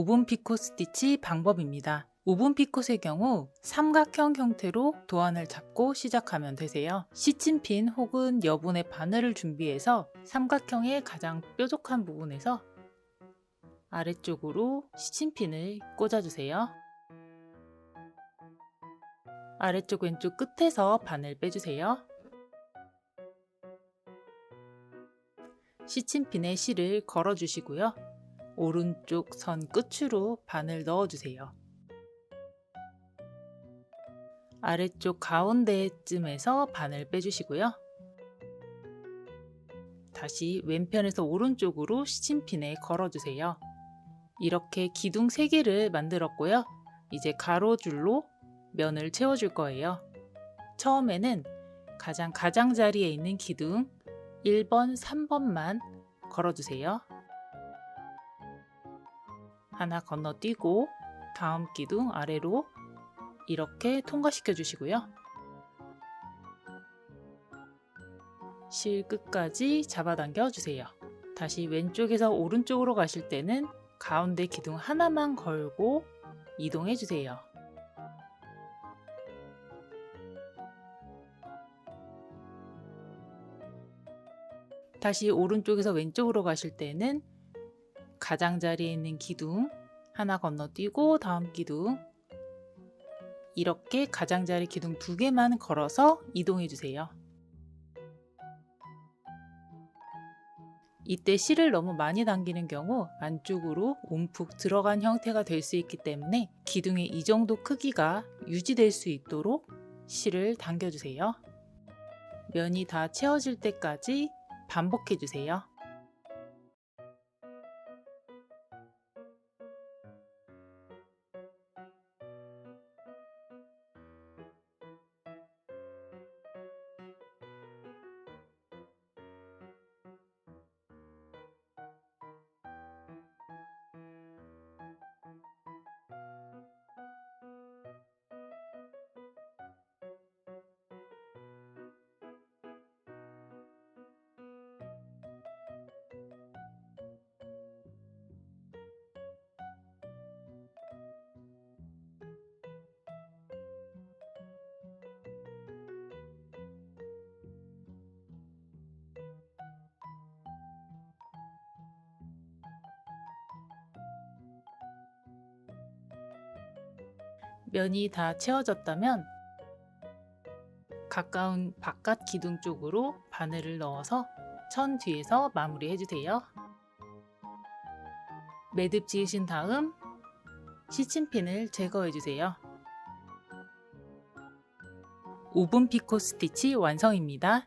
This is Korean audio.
오븐 피코 스티치 방법입니다. 오븐 피콧의 경우 삼각형 형태로 도안을 잡고 시작하면 되세요. 시침핀 혹은 여분의 바늘을 준비해서 삼각형의 가장 뾰족한 부분에서 아래쪽으로 시침핀을 꽂아주세요. 아래쪽 왼쪽 끝에서 바늘 빼주세요. 시침핀에 실을 걸어주시고요. 오른쪽 선 끝으로 바늘 넣어주세요. 아래쪽 가운데쯤에서 바늘 빼주시고요. 다시 왼편에서 오른쪽으로 시침핀에 걸어주세요. 이렇게 기둥 3개를 만들었고요. 이제 가로줄로 면을 채워줄 거예요. 처음에는 가장 가장자리에 있는 기둥 1번, 3번만 걸어주세요. 하나 건너뛰고 다음 기둥 아래로 이렇게 통과시켜 주시고요. 실 끝까지 잡아당겨 주세요. 다시 왼쪽에서 오른쪽으로 가실 때는 가운데 기둥 하나만 걸고 이동해 주세요. 다시 오른쪽에서 왼쪽으로 가실 때는 가장자리에 있는 기둥 하나 건너뛰고 다음 기둥 이렇게 가장자리 기둥 두 개만 걸어서 이동해 주세요. 이때 실을 너무 많이 당기는 경우 안쪽으로 움푹 들어간 형태가 될 수 있기 때문에 기둥의 이 정도 크기가 유지될 수 있도록 실을 당겨주세요. 면이 다 채워질 때까지 반복해 주세요. 면이 다 채워졌다면 가까운 바깥 기둥 쪽으로 바늘을 넣어서 천 뒤에서 마무리해 주세요. 매듭 지으신 다음 시침핀을 제거해 주세요. 오븐 피코 스티치 완성입니다.